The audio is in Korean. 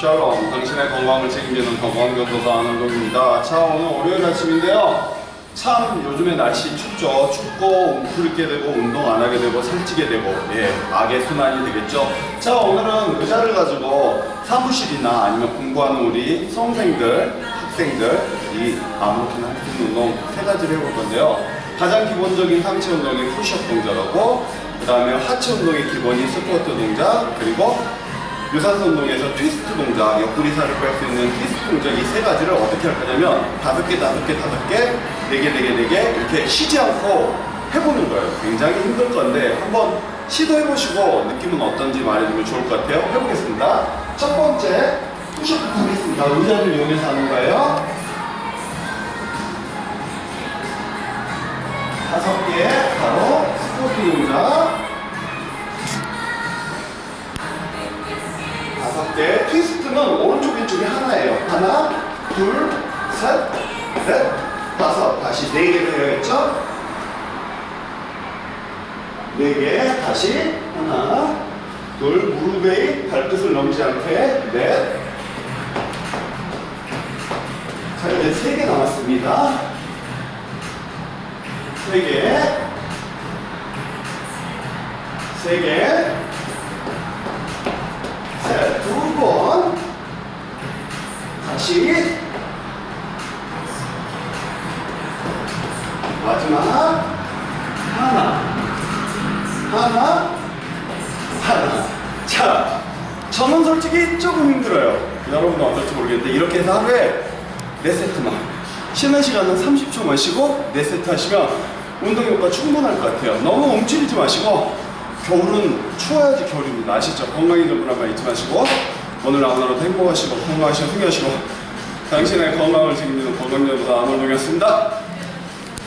샬롬, 당신의 건강을 책임지는 건강교도사 안원동입니다. 자, 오늘 월요일 아침인데요. 참 요즘에 날씨 춥죠. 춥고 움츠리게 되고 운동 안 하게 되고 살찌게 되고 예, 악의 순환이 되겠죠. 자, 오늘은 의자를 가지고 사무실이나 아니면 공부하는 우리 수험생들, 학생들 이 아무렇게나 할 수 있는 운동 세 가지를 해볼 건데요. 가장 기본적인 상체 운동이 푸시업 동작하고 그 다음에 하체 운동의 기본이 스쿼트 동작 그리고 유산소 운동에서 트위스트 동작, 옆구리 살을 뺄 수 있는 트위스트 동작 이 세 가지를 어떻게 할 거냐면 다섯 개, 다섯 개, 다섯 개, 네 개, 네 개, 네 개 이렇게 쉬지 않고 해보는 거예요. 굉장히 힘들 건데 한번 시도해보시고 느낌은 어떤지 말해주면 좋을 것 같아요. 해보겠습니다. 첫 번째 푸시업부터 하겠습니다. 의자를 이용해서 하는 거예요. 다섯 개 바로 스쿼트 동작. 다섯 개. 트위스트는 오른쪽 왼쪽이 하나예요. 하나, 둘, 셋, 넷, 다섯. 다시 네 개를 해야겠죠? 네 개. 다시 하나, 둘, 무릎에 발끝을 넘지 않게 넷. 자, 이제 세 개 남았습니다. 세 개. 세 개. 다시. 마지막. 하나. 하나. 하나. 자, 저는 솔직히 조금 힘들어요. 여러분은 어떨지 모르겠는데, 이렇게 해서 하루에 네 세트만. 쉬는 시간은 30초만 쉬고, 네 세트 하시면 운동 효과 충분할 것 같아요. 너무 움츠리지 마시고, 겨울은 추워야지 겨울입니다. 아시죠? 건강에 좀 불안만 잊지 마시고 오늘 하루도 행복하시고 건강하시고 승리하시고 당신의 건강을 책임지는 건강연구사 안원동이었습니다.